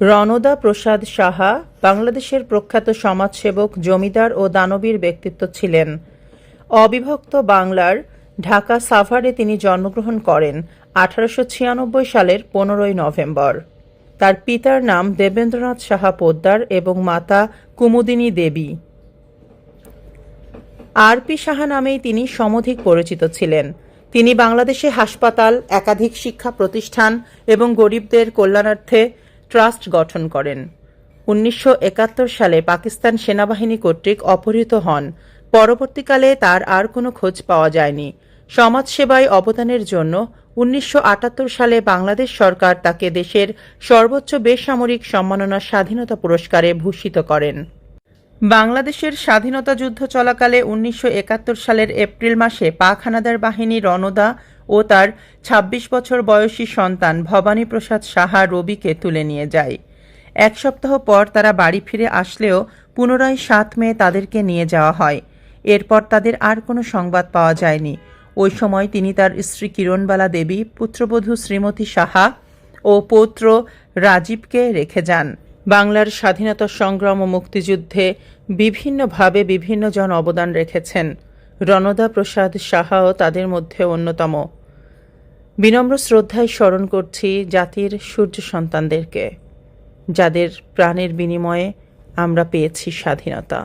রণদা প্রসাদ সাহা বাংলাদেশের প্রখ্যাত সমাজসেবক, জমিদার ও দানবীর ব্যক্তিত্ব ছিলেন। অবিভক্ত বাংলার ঢাকা সাভারে তিনি জন্মগ্রহণ করেন আঠারোশো ছিয়ানব্বই সালের পনেরোই নভেম্বর। তার পিতার নাম দেবেন্দ্রনাথ সাহা পোদ্দার এবং মাতা কুমুদিনী দেবী। আর পি সাহা নামেই তিনি সমধিক পরিচিত ছিলেন। তিনি বাংলাদেশে হাসপাতাল, একাধিক শিক্ষা প্রতিষ্ঠান এবং গরিবদের কল্যাণার্থে ট্রাস্ট গঠন করেন। উনিশশো একাত্তর সালে পাকিস্তান সেনাবাহিনী কর্তৃক অপহৃত হন। পরবর্তীকালে তার আর কোনো খোঁজ পাওয়া যায়নি। সমাজসেবায় অবদানের জন্য উনিশশো আটাত্তর সালে বাংলাদেশ সরকার তাকে দেশের সর্বোচ্চ বেসামরিক সম্মাননা স্বাধীনতা পুরস্কারে ভূষিত করেন। বাংলাদেশের স্বাধীনতা যুদ্ধ চলাকালে উনিশশো একাত্তর সালের এপ্রিল মাসে পাক হানাদার বাহিনী রণদা ও তার ২৬ বছর বয়সী সন্তান ভবানী প্রসাদ সাহা রবিকে তুলে নিয়ে যায়। এক সপ্তাহ পর তারা বাড়ি ফিরে আসলেও পুনরায় সাত মে তাদেরকে নিয়ে যাওয়া হয়। এরপর তাদের আর কোনো সংবাদ পাওয়া যায়নি। ওই সময় তিনি তার স্ত্রী কিরণবালা দেবী, পুত্রবধূ শ্রীমতী সাহা ও পৌত্র রাজীবকে রেখে যান। বাংলার স্বাধীনতা সংগ্রাম ও মুক্তিযুদ্ধে বিভিন্নভাবে বিভিন্ন জন অবদান রেখেছেন। রণদা প্রসাদ সাহাও তাদের মধ্যে অন্যতম। বিনম্র শ্রদ্ধায় স্মরণ করছি জাতির সূর্য সন্তানদেরকে যাদের প্রাণের বিনিময়ে আমরা পেয়েছি স্বাধীনতা।